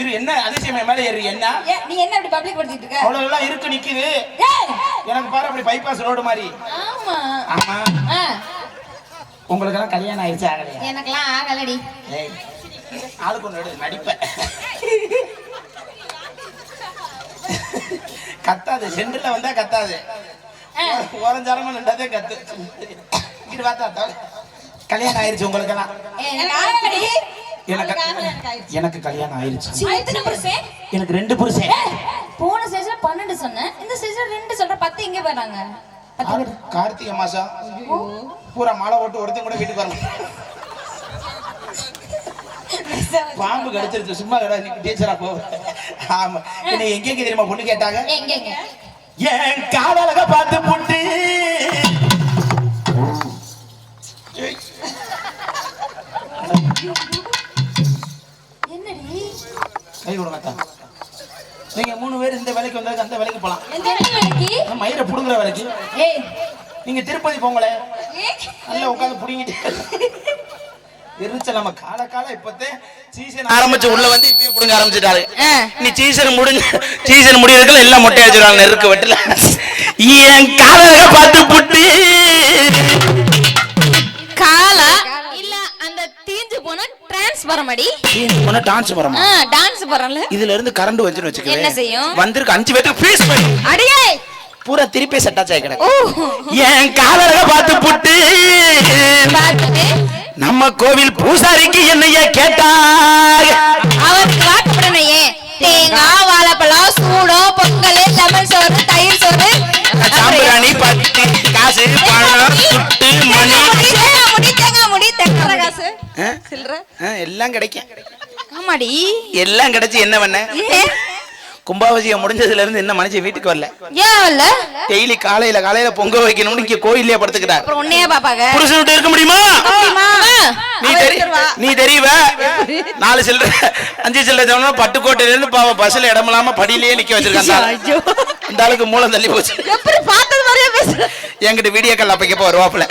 இரு என்ன அதிசயம்? என் மேல ஏறி என்ன? நீ என்ன இப்படி public படுத்திட்டு இருக்க? அவ்வளவு எல்லாம் இருக்கு நிக்குது. எனக்கு பாரு அப்படி பைபாஸ் ரோடு மாதிரி. ஆமா. ஆமா உங்களுக்கு எல்லாம் கல்யாணம் ஆயிடுச்சு ஆகலையா? ஆகலடி. ஏய், ஆளுக்கு ஒண்ணு எடு கத்தாது சென்டர்ல வந்தா கத்தாது. ஓரஞ்சாரமா நின்றாதே கத்து. இது பார்த்தா. கல்யாணம் ஆயிருச்சு உங்களுக்கு எல்லாம் எனக்கு கல்யாணம் ஆயிருச்சு? எனக்கு ரெண்டு புருஷன் போன சீசன்ல பன்னெண்டு சொன்னேன். இந்த சீசன் ரெண்டு சொல்ற பத்து எங்க போறாங்க கார்த்திகை மாசம். பூரா மாலை போட்டு ஒருத்தன் கூட வீட்டுக்கு வரணும் பாம்பு கடிச்சிருச்சு. சும்மா டீச்சரா போ. ஆமா. என்ன எங்க தெரியுமா பொண்ணு கேட்டாங்க? என் காதலக பார்த்து புட்டு. வேலைக்கு? போலாம் மயிரை புடுங்குற வேலைக்கு. ஏய். நீங்க திருப்பதி போங்களே. நல்லா உட்காந்து புடிங்கிட்டு. எரிச்சல் நம்ம கால கால இப்பத்தே சீசன் ஆரம்பிச்சு உள்ள வந்து இப்பயே புடுங்க ஆரம்பிச்சிட்டாரு. நீ சீசன் முடிஞ்சு சீசன் முடியறதுக்குள்ள எல்லாம் மொட்டை அடிச்சிருவாங்க நெருக்கு வெட்டுல. என் காதலக பார்த்து புட்டு. காலா இல்ல அந்த தீஞ்சு போன டிரான்ஸ்பரம் அடி போன டான்ஸ் வரமா? டான்ஸ் போறல இதுல இருந்து கரண்ட் வந்துன்னு வச்சுக்கோ என்ன செய்யும்? வந்திருக்கு அஞ்சு பேருக்கு ஃபீஸ் பண்ணி அடியே! பூரா திருப்பி செட்டாச்சு ஆகி கிடக்கு என் காதலக பார்த்து புட்டு. நம்ம கோவில் பூசாரிக்கு என்னைய கேட்டாங்க அவருக்கு வாட்டப்படணையே தேங்காய் வாழைப்பழம் எல்லாம் கிடைக்கும். ஆமாடி. எல்லாம் கிடைச்சு என்ன பண்ண? கும்பாபிஷேகம் முடிஞ்சதுல இருந்து என்ன மனுஷன் வீட்டுக்கு வரல. ஏன் இல்ல டெய்லி காலையில காலையில பொங்க வைக்கணும்னு இங்க கோயிலே படுத்துக்கிறார் அப்புறம் உன்னையே பாப்பாங்க புருஷன் விட்டு இருக்க முடியுமா? நீ தெரி நீ தெரியவ நாலு சில்லற அஞ்சு சில்லற சொன்னா பட்டுக்கோட்டையில இருந்து பாவம் பஸ்ல இடமில்லாம படியிலேயே நிக்க வச்சிருக்காங்க இந்த ஆளுக்கு மூலம் தள்ளி போச்சு. எப்படி பார்த்தது மாதிரியே பேசுற? என்கிட்ட வீடியோ கால் அப்பைக்கப்ப வருவாப்புல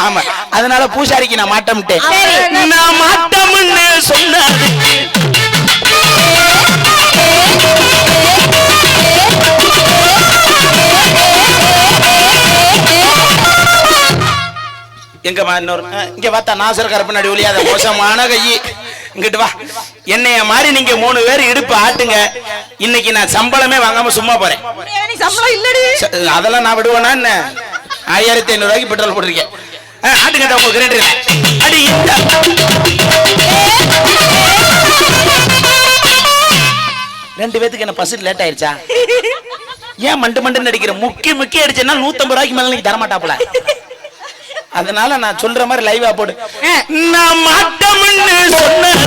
ஆமா. அதனால பூசாரிக்கு நான் மாட்டம்ட்டேன். சரி. நான் மாட்டம்னு சொன்னதுக்கு எங்க வா இன்னொரு இங்க பார்த்தா நாசர் கருப்பனாடி ஒளியாத மோசமான கை இங்கிட்டு வா. என்னைய மாதிரி நீங்க மூணு பேர் இடுப்பு ஆட்டுங்க. இன்னைக்கு நான் சம்பளமே வாங்காம சும்மா போறேன். அதெல்லாம் நான் விடுவேனா என்ன? ஆயிரத்தி ஐநூறு ரூபாய்க்கு பெட்ரோல் போட்டிருக்கேன். ஆட்டுங்க உங்க கிரேண்டர் அடி ரெண்டு பேத்துக்கு என்ன பஸ் லேட் ஆயிருச்சா? ஏன் மண்டு மண்டுன்னு அடிக்கிற? முக்கி முக்கி அடிச்சேன்னா நூத்தம்பது ரூபாய்க்கு மேல நீங்க தரமாட்டாப்புல. அதனால நான் சொல்ற மாதிரி லைவா போடு. நான் மாட்டோம்னு சொன்னேன்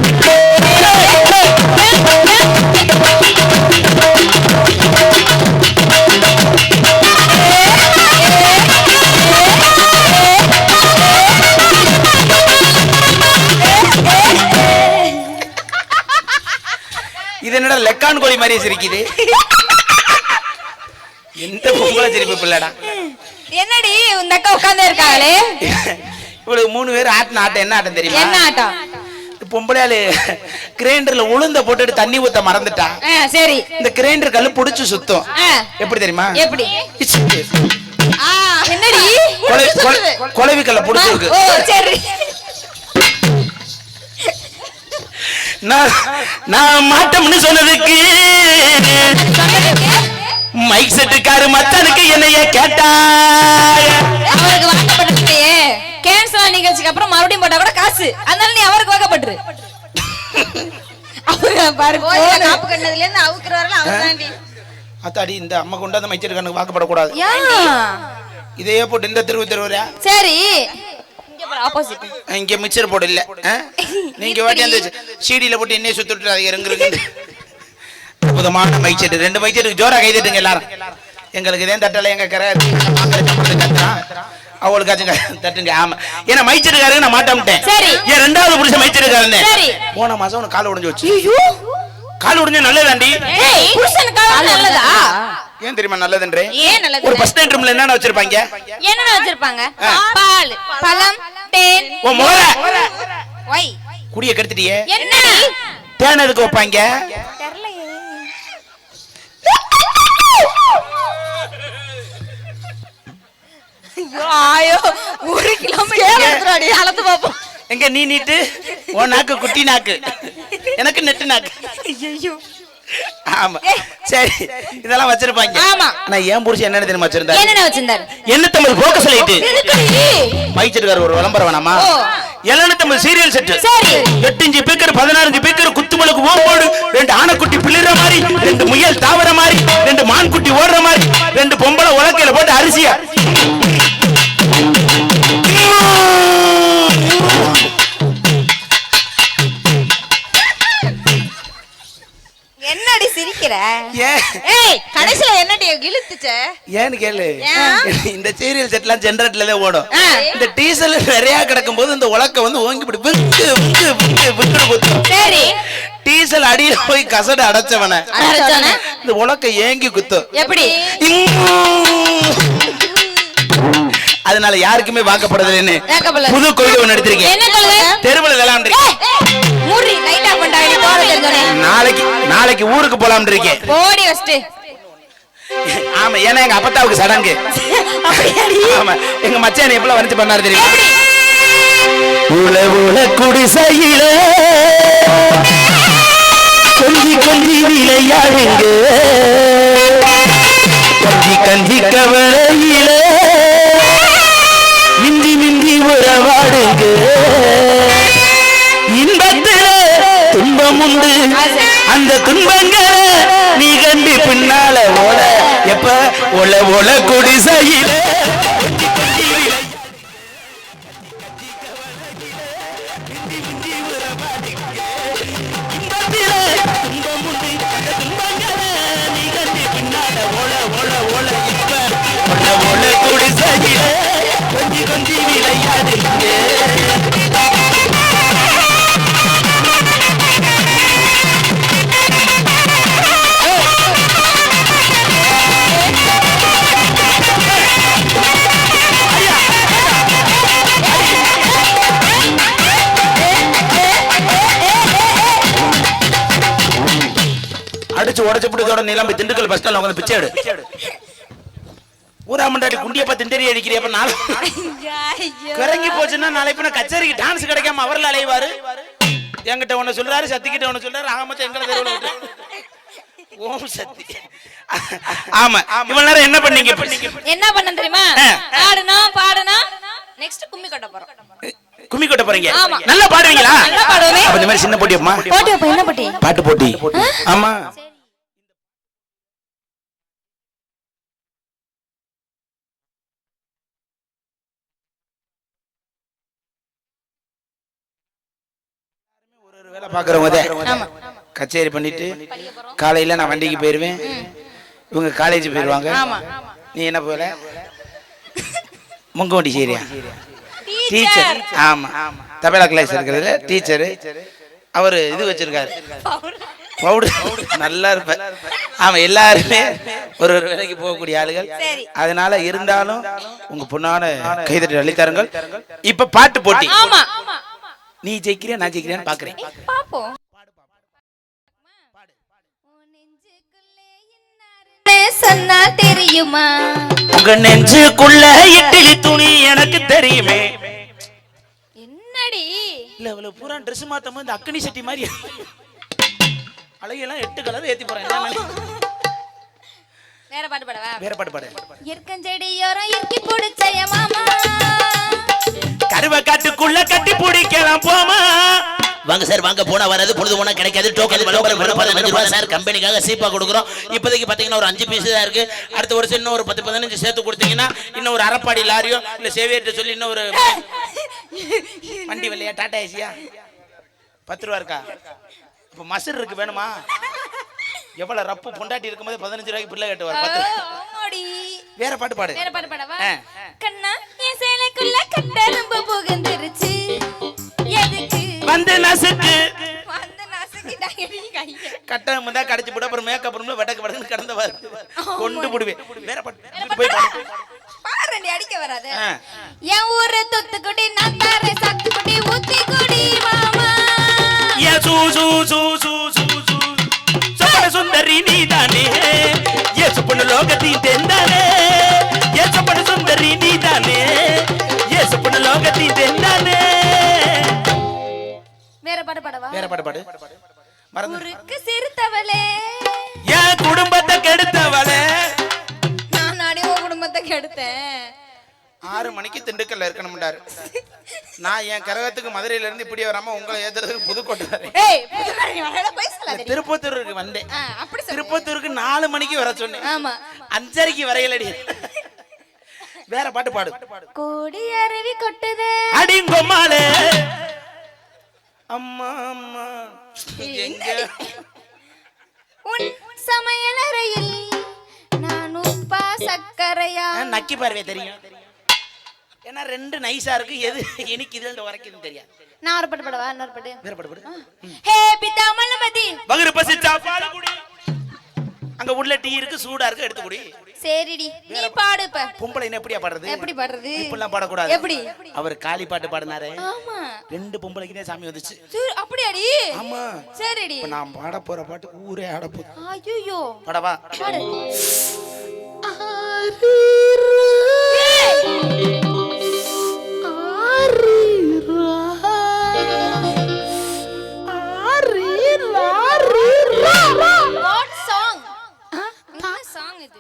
என்னடா லெக்கான் கோழி மாதிரி சிரிக்குது? எந்த பொம்பளை சிரிப்பு பிள்ளடா? என்னடி இந்த அக்கா உட்கார்ந்தே இருக்காங்களே இவளுக்கு மூணு பேர் ஆட்டின ஆட்டம் என்ன ஆட்டம் தெரியுமா? என்ன ஆட்டம்? பொம்பளையாளு கிரைண்டர்ல உளுந்த போட்டுட்டு தண்ணி ஊத்த மறந்துட்டா? ஆ, சரி. இந்த கிரைண்டர் கல்லு புடிச்சு சுத்தம். எப்படி தெரியுமா? எப்படி? என்னடி? கொலை- கொலை- கொலைவி கல்ல புடிச்சு இருக்கு. நான் நான் மாட்டோம்னு சொன்னதுக்கு மைக் செட்டுக்காரு மச்சானுக்கு என்னைய கேட்டாய. அவருக்கு வாக்கப்பட்டிருக்கையே. கேன்சர் நிகழ்ச்சிக்கு அப்புறம் மறுபடியும் போட்டா கூட காசு. அதனால நீ அவருக்கு பாரு காப்பு கண்ணதுல இருந்து அவர்தாண்டி. அத்தாடி இந்த அம்மா கொண்டாந்து மைச்சர் கண்ணுக்கு வாக்கப்படக்கூடாது. இதையே போட்டு இந்த தெருவு தெருவுறா சரி. இங்க மிச்சர் போடு இல்ல? நீங்க வாட்டி அந்த சீடியில போட்டு என்னைய சுத்திட்டு அது இறங்குறது அற்புதமான மைக் செட்டு ரெண்டு மைக் செட்டுக்கு ஜோரா கைதட்டுங்க எல்லாரும். எங்களுக்கு இதே தட்டல எங்க கரை அவளுக்காச்சும் தட்டுங்க ஆமா. ஏன்னா மைச்சிருக்காரு நான் மாட்டேன். சரி. என் ரெண்டாவது புருஷன் மைச்சிருக்காருன்னு சரி. போன மாசம் உனக்கு கால் உடைஞ்சு வச்சு கால் உடைஞ்சு நல்லதாண்டி? நல்லதா? ஏன் தெரியுமா நல்லதுன்றே? ஏன் நல்லது? ஒரு பஸ் ஸ்டாண்ட் ரூம்ல என்னென்ன வச்சிருப்பாங்க? என்னென்ன வச்சிருப்பாங்க? பால் பழம் தேன். ஓ மோர ஒய். குடிய கெடுத்துட்டியே? என்ன? தேன் எதுக்கு வைப்பாங்க? தெரியலையே. ஐயோ ஒரு கிலோமீட்டர் அடி அளந்து பாப்போம். எங்க நீ நீட்டு? உன் நாக்கு குட்டி நாக்கு. எனக்கு நெட்டு நாக்கு. ஐயோ ஆமா. சரி. இதெல்லாம் வச்சிருப்பாங்க. ஆமா. நான் ஏன் புருஷன் என்னன்னு தெரியுமா வச்சிருந்தாரு? என்னென்ன வச்சிருந்தாரு? எண்ணூத்தம்பது போக்கஸ் லைட்டு எதுக்குடி? மைச்சிருக்காரு ஒரு விளம்பரம் வேணாமா? ஓ. எழுநூத்தம்பது சீரியல் செட்டு சரி. எட்டு இஞ்சு பீக்கர் பதினாறு பீக்கர் குத்துமலுக்கு ஓம்போடு ரெண்டு ஆனைக்குட்டி பிள்ளைற மாதிரி ரெண்டு முயல் தாவர மாதிரி ரெண்டு மான் குட்டி ஓடுற மாதிரி ரெண்டு பொம்பளை உலக்கையில போட்டு அரிசியா? ஏன்னு கேளு? இந்த சீரியல் செட்லாம் ஜென்ரேட்ல தான் ஓடும். இந்த டீசல் நிறைய கிடக்கும் போது இந்த உலக்க வந்து ஓங்கி இப்படி விங்கு விங்கு விங்கு விங்குன்னு குத்தும். சரி. டீசல் அடியில போய் கசடு அடைச்சவன. இந்த உலக்க ஏங்கி குத்தும். எப்படி? அதனால யாருக்குமே வாக்கப்படுறதுன்னு வாக்கப்படல. புது கொள்கை ஒண்ணு எடுத்திருக்கேன். தெருவில் விளாண்டுருக்கேன். நாளைக்கு நாளைக்கு ஊருக்கு போலாம்னு இருக்கேன். ஆமா ஏன்னா எங்க அப்பத்தாவுக்கு சடங்கு. ஆமா எங்க மச்சான் எப்பல வந்து பண்ணாரு தெரியுமா? உல குடிசையில கொஞ்சி கொஞ்சி விளையாடுங்க கஞ்சி கஞ்சி கவலையில மிந்தி மிந்தி உறவாடுங்க. துன்பம் உண்டு அந்த துன்பங்களை நீ கண்டி பின்னால ஓட. எப்ப? ஒல ஒல குடிசையில. கொஞ்சி கொஞ்சி விளையாடுங்க அடிச்சு உடச்சு பிடிச்சோட நீலாம் திண்டுக்கல் பஸ் ஸ்டாண்ட்ல உட்காந்து பிச்சை எடு. ஊரா மண்டாடி குண்டிய பார்த்து திண்டறி அடிக்கிறிய? அப்ப நாளை கிறங்கி போச்சுன்னா நாளை பின்ன கச்சேரிக்கு டான்ஸ் கிடைக்காம அவர்ல அலைவாரு. என்கிட்ட ஒண்ணு சொல்றாரு சத்திக்கிட்ட ஒண்ணு சொல்றாரு. ஆகமத்த எங்களை தெருவுல விட்டு. ஓம் சக்தி. ஆமா. இவ்வளவு நேரம் என்ன பண்ணீங்க? என்ன பண்ண தெரியுமா? ஆ. ஆடணும் பாடணும். நெக்ஸ்ட் கும்மி கொட்ட போறோம். கும்மி கொட்ட போறீங்க. நல்லா பாடுவீங்களா? நல்லா பாடுவேன். அப்ப இந்த மாதிரி சின்ன போட்டி வைப்போமா? போட்டி அப்ப என்ன போட்டி? பாட்டு போட்டி. ஆமா. வேலை பாக்குறவங்க ஆமா கச்சேரி பண்ணிட்டு காலையில நான் வண்டிக்கு போயிருவேன். இவங்க காலேஜ் போயிருவாங்க. ஆமா. நீ என்ன போல? முங்கவண்டி சரியா? டீச்சர் ஆமா. தபேலா கிளாஸ் இருக்கிறதுல டீச்சரு அவர் இது வச்சிருக்காரு. பவுடர் நல்லா இருப்ப. ஆமா எல்லாருமே ஒரு ஒரு வேலைக்கு போகக்கூடிய ஆளுகள். அதனால இருந்தாலும் உங்க பொண்ணான கைதட்டி அளித்தாருங்கள் இப்ப பாட்டு போட்டி. நீ ஜெயிக்கிறியா நான் ஜெயிக்கிறியான்னு பாக்குறேன். பாப்போம். சொன்னா தெரியுமா உங்க நெஞ்சுக்குள்ள இட்லி துணி எனக்கு தெரியுமே. என்னடி? இல்ல இவ்வளவு பூரா ட்ரெஸ் மாத்தம் இந்த அக்கனி சட்டி மாதிரி அழகெல்லாம் எட்டு கலர் ஏத்தி போறேன்? வேற பாட்டு பாடவா? வேற பாட்டு பாடு. இருக்கஞ்செடியோரம் இறுக்கி பிடிச்சய மாமா. கருவ காட்டுக்குள்ள கட்டி பிடிக்கலாம் போமா. வாங்க சார் வாங்க. போனா வராது பொழுது போனா கிடைக்காது. டோக்கன் பதினஞ்சு ரூபா சார். கம்பெனிக்காக சீப்பா கொடுக்குறோம். இப்போதைக்கு பாத்தீங்கன்னா ஒரு அஞ்சு பீஸ் தான் இருக்கு. அடுத்த வருஷம் இன்னும் ஒரு பத்து பதினஞ்சு சேர்த்து கொடுத்தீங்கன்னா இன்னும் ஒரு அரப்பாடி லாரியோ இல்ல சேவியர்ட்ட சொல்லி இன்னும் ஒரு வண்டி வெள்ளையா டாடா ஏசியா? பத்து ரூபா இருக்கா? இப்ப மசர் இருக்கு வேணுமா? எவ்வளவு ரப்பு பொண்டாட்டி இருக்கும்போது பதினஞ்சு ரூபாய்க்கு பிள்ளை கட்டுவார் பத்து வேற பாட்டு பாடு. வேற பாட்டு பாடவா. கண்ணா என் சேலைக்குள்ள கட்டெரும்பு புகுந்துருச்சு. எதுக்கு? வந்து நசுக்கு. வந்து நசுக்கிட்டாங்க கடிச்சு போட அப்புறம் மேக்கப் ரூம்ல வடக்கு வடக்கு கடந்த வாரு கொண்டு போடுவேன். வேற பாட்டு போய் பாடு. பாருண்டி அடிக்க வராது. என் ஊரு தூத்துக்குடி நான் தாரேன் சாத்துக்குடி ஊத்திக்குடி மாமா. ஏ சூ சூ சூ சூ சூ. లోకాల సుందరి నీదానే ఏ సుపుణ లోకతి తెందానే ఏ సుపుణ సుందరి నీదానే ఏ సుపుణ లోకతి తెందానే வேற பாட்டு பாடவா? வேற பாட்டு பாடு. மறந்து. சிறுத்தவளே. என் குடும்பத்தை கெடுத்தவளே. நான் குடும்பத்தை கெடுத்தேன். ஆறு மணிக்கு திண்டுக்கல்ல இருக்கணும்டாரு. நான் என் கரகத்துக்கு மதுரையில இருந்து இப்படி வராம உங்களை ஏத்துறதுக்கு புதுக்கோட்டை. திருப்பத்தூருக்கு வந்தேன். திருப்பத்தூருக்கு நாலு மணிக்கு வர சொன்னேன். ஆமா. அஞ்சரைக்கு வரையலடி. வேற பாட்டு பாடு. கோடி அருவி கொட்டுதே. அடிங்கொம்மாளே. அம்மா அம்மா. எங்க? உன் சமையல் அறையில் நான் உப்பா சக்கரையா நக்கி பார்வை தெரியும். ஏன்னா ரெண்டு நைஸா இருக்கு. எது எனக்கு இதுல உரைக்குதுன்னு தெரியாது. நான் ஒரு பாட்டு பாடவா? இன்னொரு பாட்டு. வேற பாட்டு பாடு. ஹே பிதா மல்லமதி வகுறு பசிச்சா பால் குடி அங்க உள்ள டீ இருக்கு சூடா இருக்கு எடுத்து குடி. சரிடி. நீ பாடு இப்ப. பொம்பளை என்ன எப்படியா பாடுறது? எப்படி பாடுறது? இப்படிலாம் பாடக்கூடாது. எப்படி? அவர் காளி பாட்டு பாடினாரு. ஆமா. ரெண்டு பொம்பளைக்கு தான் சாமி வந்துச்சு. சரி, அப்படியாடி? ஆமா. சரிடி. இப்ப நான் பாட போற பாட்டு ஊரே ஆட போகுது. ஐயோ பாடவா பாடு. வாட்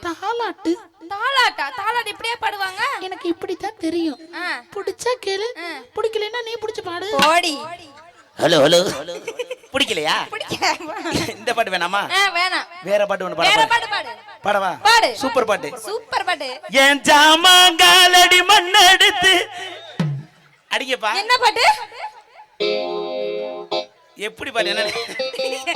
தாலாட்டு. தாலாட்டா? தாலாட்டு இப்படியே பாடுவாங்க? எனக்கு இப்படித்தான் தெரியும். பிடிச்சா கேளு. பிடிக்கலன்னா நீ பிடிச்ச பாடு. போடி. Hello hello. பிடிக்கலையா? பிடிக்கல. இந்த பாட்டு வேணாமா? ஆ, வேணாம். வேற பாட்டு வேற பாட பாட்டு பாடு. பாடவா? பாடு. சூப்பர் பாட்டு. சூப்பர் பாட்டு. என் ஜாமாங்காலடி மண்ணெடுத்து. அடிங்கப்பா. என்ன பாட்டு? எப்படி பாட்டு என்ன என்ன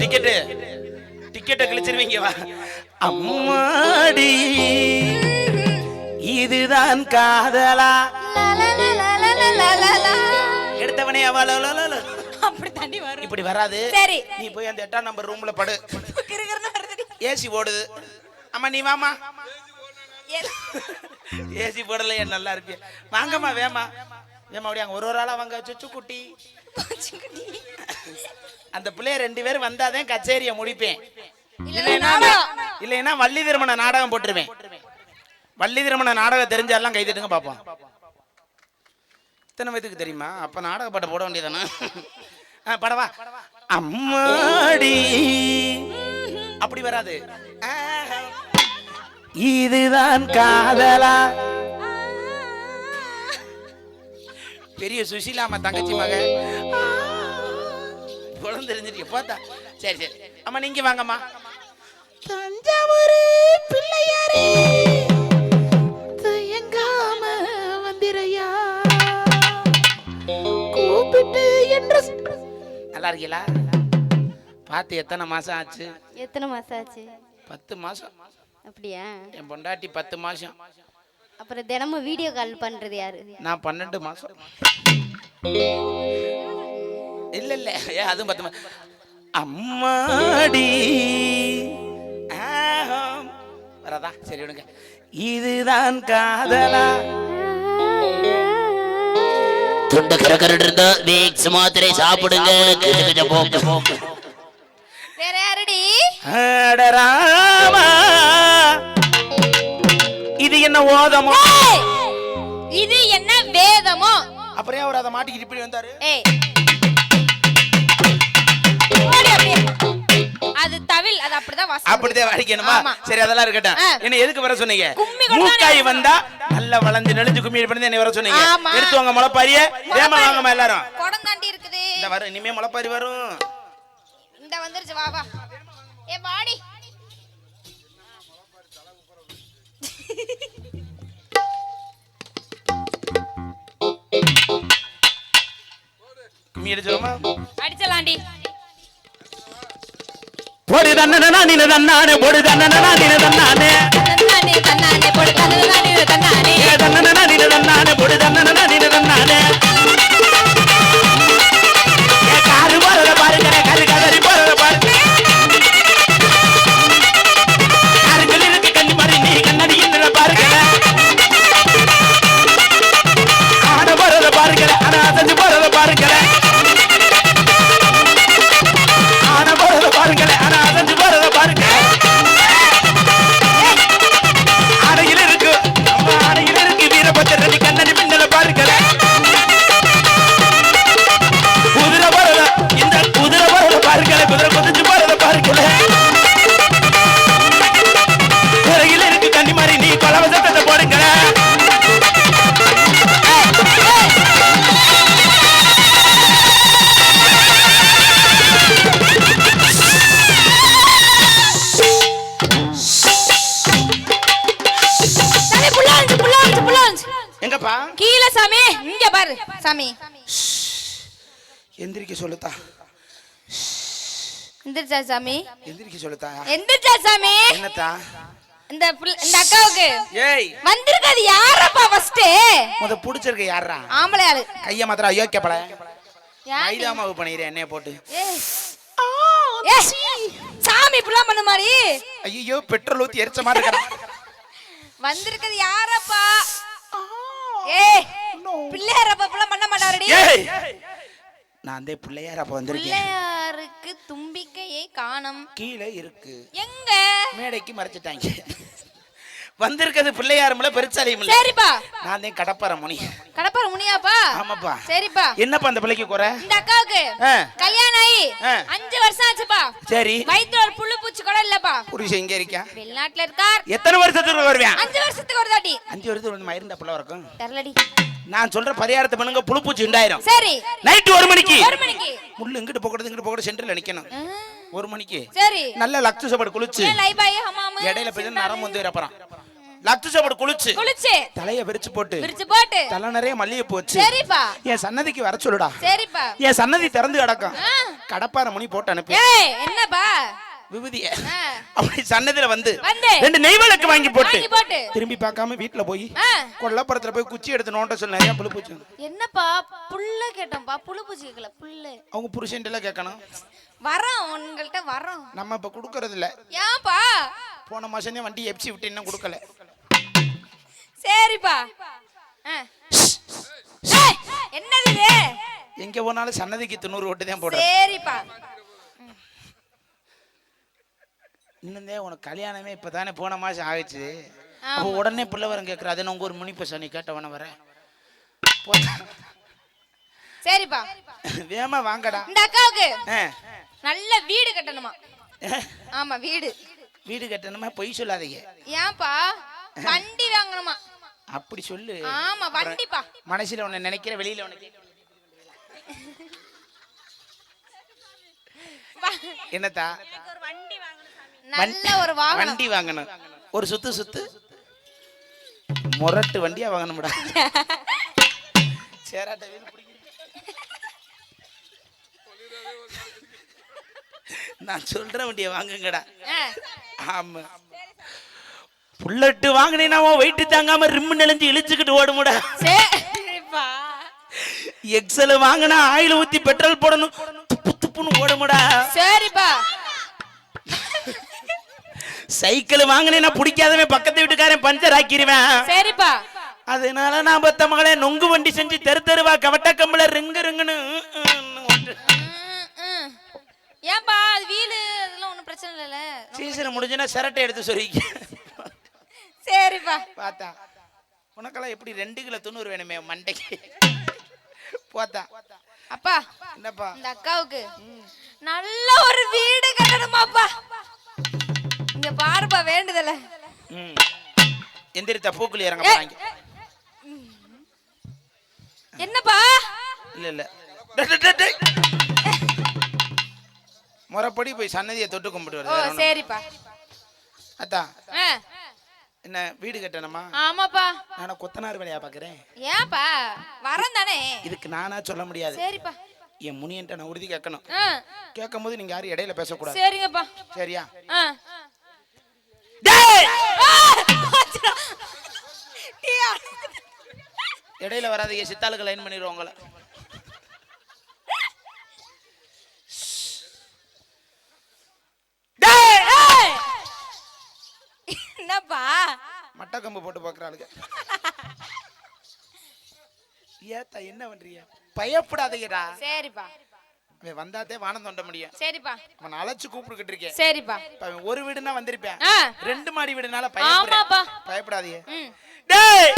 டிக்கெட்டு டிக்கெட்டை கிழிச்சிருவீங்க வா. அம்மாடி இதுதான் காதலா. எடுத்தவனே அவளோ அப்படி தண்ணி வரும். இப்படி வராது. சரி. நீ போய் அந்த எட்டாம் நம்பர் ரூம்ல படு. ஏசி ஓடுது. அம்மா நீ வாமா ஏசி போடலையே நல்லா இருப்பியா. வாங்கம்மா வேமா வேமா அப்படியே அங்கே ஒரு ஒரு ஆளாக வாங்க. சுச்சு குட்டி. அந்த பிள்ளைய ரெண்டு பேரும் வந்தாதான் கச்சேரியை முடிப்பேன். இல்லைன்னா இல்லைன்னா வள்ளி திருமண நாடகம் போட்டுருவேன். வள்ளி திருமண நாடகம் தெரிஞ்சாலாம் கை தட்டுங்க பார்ப்போம் இத்தனை வயதுக்கு தெரியுமா? அப்ப நாடக பாட்டை போட வேண்டியதானே? படவா அம்மாடி. அப்படி வராது. இதுதான் காதலா. பெரிய சுசீலாமா தங்கச்சி மக. குழந்தை தெரிஞ்சிட்டு பார்த்தா சரி சரி. அம்மா நீங்க வாங்கம்மா. தஞ்சாவூர் பிள்ளையாரே தயங்காம வந்திரையா. கூப்பிட்டு என்று நல்லா இருக்கீங்களா? பார்த்து எத்தனை மாசம் ஆச்சு? எத்தனை மாசம் ஆச்சு? பத்து மாசம். அப்படியா? என் பொண்டாட்டி பத்து மாசம். அப்புறம் தினமும் வீடியோ கால் பண்றது யாரு? நான் பன்னெண்டு மாசம். இல்ல இல்ல. ஏ அதுவும் பத்து மாசம் அம்மாடி. ஆஹாம். வரதா? சரி விடுங்க. இதுதான் காதலா. துண்டு கரகரன்னு இருந்தா வீக்ஸ் மாத்திரை சாப்பிடுங்க. கிட்ட கிட்ட போக்கு வேற யாருடி? அட ராமா. இது என்ன ஓதமோ இது என்ன வேதமோ? அப்புறம் ஏன் அவர் அதை மாட்டிக்கிட்டு இப்படி வந்தாரு. அது தவில் அது அப்படிதான் அப்படிதான் அடிக்கணுமா ஆமா. சரி அதெல்லாம் இருக்கட்டும். என்ன எதுக்கு வர சொன்னீங்க? மூக்காய் வந்தா நல்லா வளைஞ்சு நெளிஞ்சு கும்மி பண்ணி என்னை வர சொன்னீங்க. எடுத்து வாங்க முளைப்பாரிய. வேமா வாங்கம்மா எல்லாரும். குடம் தாண்டி இருக்குது. இந்த வரும் இனிமே முளைப்பாரி வரும். இந்த வந்துருச்சு வா வா. ஏ வாடி. கும்மி அடிச்சிருமா அடிச்சலாண்டி பொடி தன்னனா நின தன்னானே பொடி தன்னனா நின தன்னானே. தன்னானே தன்னானே போடு தன்னானே தன்னானே. ஏ தன்னனா நின தன்னானே பொடி தன்னனா நின தன்னானே. எந்திரிச்சா சாமி? எந்திரிக்க சொல்லுத்தா எந்திரிச்சா சாமி? என்னத்தா? இந்த புள்ள- இந்த அக்காவுக்கு. ஏய். வந்திருக்காது யாரப்பா ஃபர்ஸ்ட் முத புடிச்சிருக்க யாரா ஆம்பளை ஆளு கைய மாத்திரம் அயோக்கியப்பட யார்? மைதா மாவு பண்ணிடுறேன் எண்ணெய போட்டு சாமி இப்படிலாம் பண்ண மாதிரி? ஐயோ பெட்ரோல் ஊத்தி எரிச்ச மாதிரி இருக்கா வந்திருக்கிறது யாரப்பா? ஏய் பிள்ளையாரப்பா இப்படிலாம் பண்ண மாட்டாரடி. ஏய். நான் அந்த பிள்ளையார் அப்ப வந்திருக்கேன் பிள்ளையாருக்கு தும்பிக்கையை காணோம். கீழே இருக்கு. எங்க? மேடைக்கு மறைச்சிட்டாங்க. வந்திருக்கிறது பிள்ளையாருமில்ல பெருச்சாலியும் சரிப்பா. நான் தான் கடப்பார முனி. கடப்பார முனியாப்பா? ஆமாப்பா. சரிப்பா. என்னப்பா அந்த பிள்ளைக்கு குறை? இந்த அக்காவுக்கு. கல்யாணம் ஆகி. அஞ்சு வருஷம் ஆச்சுப்பா. சரி. வயித்துல ஒரு புல்லு பூச்சி கூட இல்லப்பா. புருஷன் இங்க இருக்கா வெளிநாட்டுல இருக்கார். எத்தனை வருஷத்துக்கு வருவேன்? அஞ்சு வருஷத்துக்கு ஒரு தாட்டி. அஞ்சு வருஷத்துக்கு வந்து மயிருந்த பிள்ளை இருக்கும். தெரலடி. நான் சொல்ற பரிகாரத்தை பண்ணுங்க புழுப்பூச்சி உண்டாயிரும். சரி. நைட்டு ஒரு மணிக்கு. ஒரு மணிக்கு. முள்ளு இங்கிட்டு போகிறது இங்கிட்டு போகிறது சென்டர்ல நிக்கணும். ஆ, ஒரு மணிக்கு. சரி. நல்ல லக்ஸு சாப்பாடு குளிச்சு. இடையில போய் நரம் வந்து அப்புறம் லக்ஸு சாப்பாடு குளிச்சு. குளிச்சு. தலைய விரிச்சு போட்டு. விரிச்சு போட்டு. தலை நிறைய மல்லிகைப்பூ வச்சு. சரிப்பா. என் சன்னதிக்கு வர சொல்லுடா. சரிப்பா. என் சன்னதி திறந்து கிடக்கும். கடப்பார மணி போட்டு அனுப்பி. என்னப்பா? விபூதிய. அப்படி சன்னதில வந்து. ரெண்டு நெய் விளக்கு வாங்கி போட்டு திரும்பி பார்க்காம வீட்டுல போய். கொல்லப்புறத்துல போய் குச்சி எடுத்து நோண்ட சொல்லி நிறைய புழு பூச்சி என்னப்பா புல்ல கேட்டோம்ப்பா புழு பூச்சி கேட்கல புல்லு. அவங்க புருஷன் எல்லாம் கேட்கணும். வரோம் உங்கள்கிட்ட வரோம். நம்ம இப்ப கொடுக்கறது இல்ல. ஏன்பா? போன மாசம் வண்டி எப்சி விட்டு இன்னும் கொடுக்கல. சரிப்பா. என்னது எங்க போனாலும் சன்னதிக்கு தொண்ணூறு ஓட்டு தான் போடுறேன் சரிப்பா. இன்னும் உனக்கு கல்யாணமே இப்பதானே போன மாசம் ஆயிடுச்சு. அப்போ உடனே பிள்ளை வரம் கேட்கற அது உங்க ஒரு முனி பசங்க நீ கேட்டவன வர போச்சா? சரிப்பா. வேகமா வாங்கடா. இந்த அக்காவுக்கு. நல்ல வீடு கட்டணுமா? ஆமா வீடு. வீடு கட்டணுமா? பொய் சொல்லாதீங்க. ஏன்பா? வண்டி வாங்கணுமா? அப்படி சொல்லு. ஆமா வண்டிப்பா. மனசுல உன்னை நினைக்கிற வெளியில உனக்கு என்னத்தா? நல்ல ஒரு வாகனம். வண்டி வாங்கணும். ஒரு சுத்து சுத்து. முரட்டு வண்டியா வாங்கணும்டா. சேராட்ட. நான் சொல்ற வண்டியை வாங்குங்கடா. ஆமா. புல்லட்டு வாங்கினீனா வெயிட்டு தாங்காம ரிம்மு நெளிஞ்சு இழுச்சுக்கிட்டு ஓடுமுடா. எக்ஸல் வாங்கினா ஆயில் ஊத்தி பெட்ரோல் போடணும். துப்பு துப்புன்னு ஓடுமுடா. சரிப்பா. சைக்கிள் வாங்கினேன்னா பிடிக்காதவன் பக்கத்து வீட்டுக்காரன் பஞ்சர் ஆக்கிடுவேன். சரிப்பா. அதனால நான் பத்த மகளே நொங்கு வண்டி செஞ்சு தெரு தெருவா கவட்ட கம்பள ரிங்கு ரிங்குன்னு. ஏன்பா அது வீடு அதெல்லாம் ஒண்ணும் பிரச்சனை இல்லைல்ல? சீசன் முடிஞ்சுன்னா சிரட்டை எடுத்து சொல்லிக்க சரிப்பா. பார்த்தா உனக்கெல்லாம் எப்படி ரெண்டு கிலோ தொண்ணூறு வேணுமே மண்டைக்கு? போத்தா அப்பா என்னப்பா? இந்த அக்காவுக்கு. நல்ல ஒரு வீடு கட்டணுமாப்பா. இங்க பாருப்பா வேண்டுதல. ம். எந்திரித்தா பூக்குழி இறங்க. போறாங்க. என்னப்பா? இல்ல இல்ல. முறைப்படி போய் சன்னதியை தொட்டு கும்பிட்டு வருது. சரிப்பா. அத்தா என்ன வீடு கட்டணுமா? ஆமாப்பா. நானா கொத்தனார் வேலையா பாக்குறேன்? ஏன்பா? வரேன் தானே. இதுக்கு நானா சொல்ல முடியாது. சரிப்பா. என் முனியன்ட்ட நான் உறுதி கேட்கணும். கேட்கும் போது நீங்க யாரும் இடையில பேசக்கூடாது. சரிங்கப்பா. சரியா ஆ. டேய்! ஆ, ஆச்சுடா. டீயா. இடையில வராதீங்க சித்தாளுக்கு லைன் பண்ணிடுவோம் உங்களை. என்னப்பா? மட்டக்கம்பு போட்டு பார்க்குறாளுங்க ஏத்தா என்ன பண்றீங்க? பயப்படாதீங்கடா. சரிப்பா. அவன் வந்தாதே வானம் தோண்ட முடியும். சரிப்பா. அவன் அழைச்சு கூப்பிட்டுக்கிட்டு இருக்கேன். சரிப்பா. அவன் ஒரு வீடுனா வந்திருப்பேன். ரெண்டு மாடி வீடுனால பயப்படாதீங்க ம். டேய்.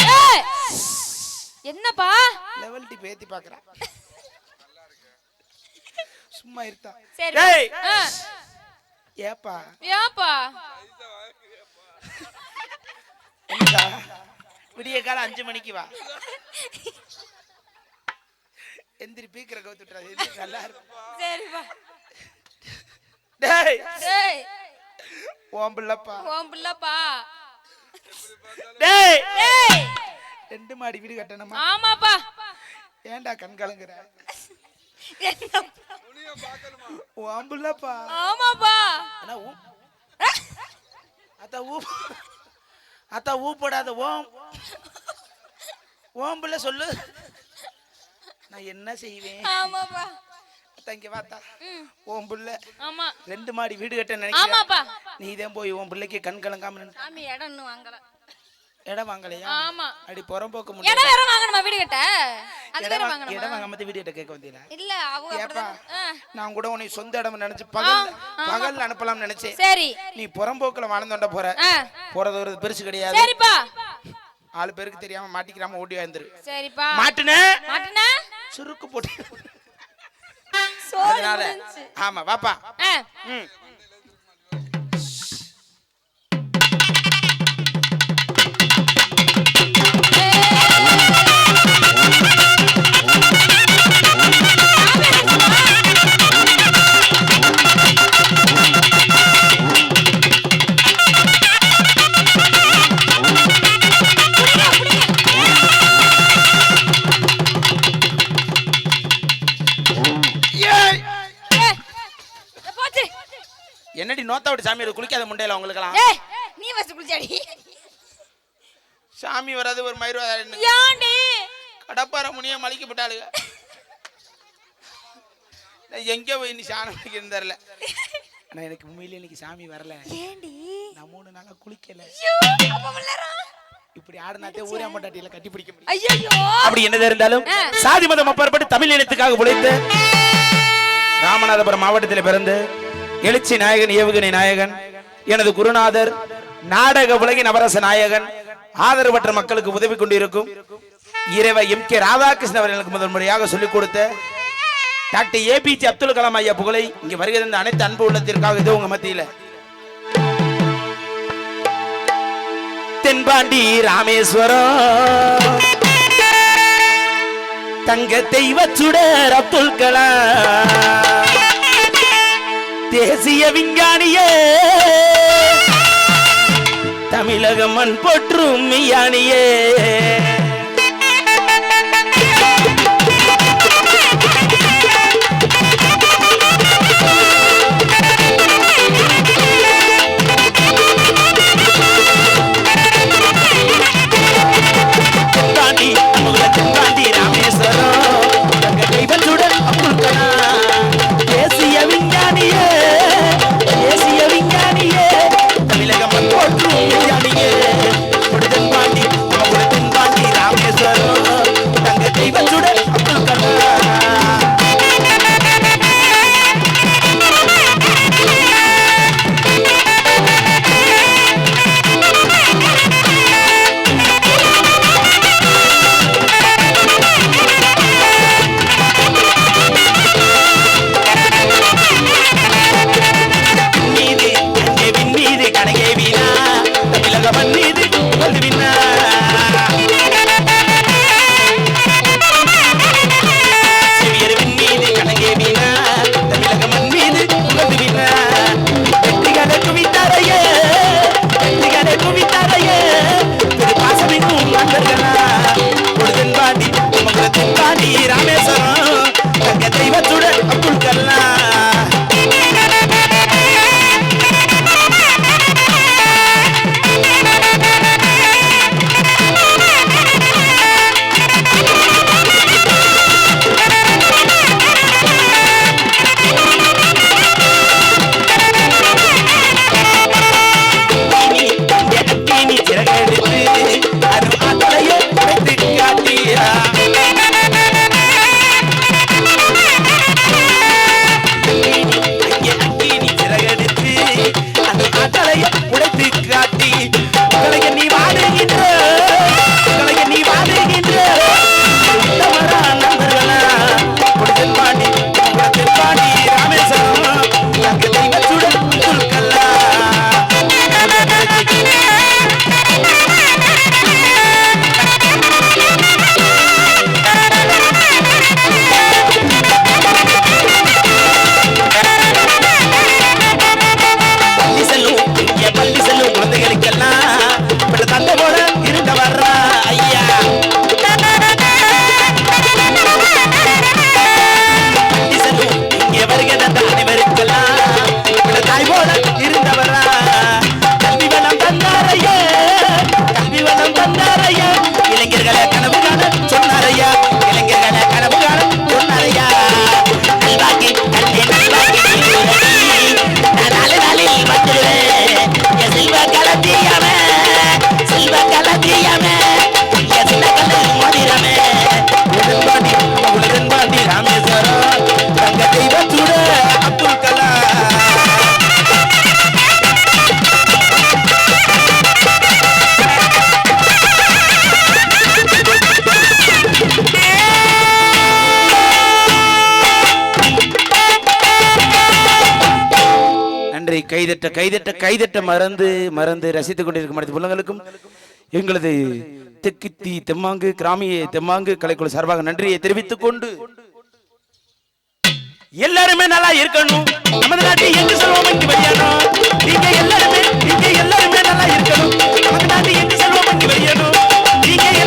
என்னப்பா? லெவல் டி பேத்தி பாக்குறான் சும்மா இருத்தா சரி. டேய்! ஏப்பா? என்னடா விடிய காலம் அஞ்சு மணிக்கு வா. எந்திரி பீக்கிற கவுத்துட்றாது எந்திரி நல்லா சரிப்பா டேய் டேய் ஓம் பிள்ளைப்பா உன் பிள்ளைப்பா டேய் டேய் ரெண்டு மாடி வீடு கட்டணுமா ஆமாப்பா ஏன்டா கண் கலங்குற என்ன- ஓம் பிள்ளைப்பா ஆமாப்பா ஆனா ஊ அத்தா ஊ அத்தா ஊப்படாத ஓம் ஓம் பிள்ளை சொல்லு நான் என்ன செய்வேன்? ஆமாப்பா. அத்தா இங்க வாத்தா. ஓம் பிள்ளை ஆமா. ரெண்டு மாடி வீடு கட்ட நினைக்கிறேன் நீ தான் போய் உன் பிள்ளைக்கு கண் கலங்காம சாமி இடம் வாங்கல. இடம் வாங்கலையா? ஆமா. அடி புறம்போக்கு இடம் முடியாது வேற வாங்கணுமா வீடு கட்ட? அது வேற இடம் வாங்கணுமா? இடம் வாங்காம வீடு கட்ட கேட்க வந்தீங்களா? இல்ல அவங்க ஏப்பா நான் கூட உன்னை சொந்த இடம் நினைச்சு பகல் பகல் அனுப்பலாம்னு நினைச்சேன். சரி. நீ புறம்போக்குல வாழ்ந்தோண்ட போற. போறது ஒரு பெருசு கிடையாது. சரிப்பா. ஆளு பேருக்கு தெரியாம மாட்டிக்கிறாம ஓடி வந்துரு சரிப்பா. மாட்டுன? மாட்டனா? சுருக்கு போட்டு அதனால. ஆமா வாப்பா. நோத்தாவிட்டு சாமியோட குளிக்காத முண்டையில உங்களுக்கெல்லாம் ஏய் நீ ஃபர்ஸ்ட் குளிச்சாடி. சாமி வராது ஒரு மயிர் யாண்டி கடப்பார முனிய மலிக்க போட்டாளுங்க நான் எங்க போய் நீ சாணம் வைக்கிறேன்னு தெரியல. ஆனா எனக்கு உண்மையிலேயே இன்னைக்கு சாமி வரல. ஏண்டி நான் மூணு நாளா குளிக்கல. இப்படி ஆடுனாத்தே ஊரா மட்டாட்டியில கட்டி பிடிக்க முடியும். ஐயோ அப்படி என்னது இருந்தாலும் சாதி மதம் அப்பாற்பட்டு தமிழ் இனத்துக்காக உழைத்து ராமநாதபுரம் மாவட்டத்தில் பிறந்து எழுச்சி நாயகன் ஏவுகணை நாயகன் எனது குருநாதர் நாடக உலகின் நவரச நாயகன் ஆதரவற்ற மக்களுக்கு உதவி கொண்டிருக்கும் இறைவ எம் கே ராதாகிருஷ்ணன் அவர்களுக்கு முதல் முறையாக சொல்லிக் கொடுத்த டாக்டர் ஏபிஜே அப்துல் கலாம் ஐயா புகழை இங்கே வருகிற அனைத்து அன்பு உள்ளத்திற்காக இது உங்க மத்தியில். தென்பாண்டி ராமேஸ்வரம் தங்க தெய்வ சுடர் அப்துல் கலாம். தேசிய விஞ்ஞானியே. தமிழக மண் போற்றும் மியானியே கைதட்ட கைதட்ட கைதட்ட மறந்து மறந்து ரசித்துக் கொண்டிருக்கும் அனைத்து புலங்களுக்கும் எங்களது தெக்கித்தி தெம்மாங்கு கிராமிய தெம்மாங்கு கலைக்குழு சார்பாக நன்றியை தெரிவித்துக் கொண்டு எல்லாருமே நல்லா இருக்கணும். நமது நாட்டை எங்கு செல்வம் எல்லாருமே நீங்க எல்லாருமே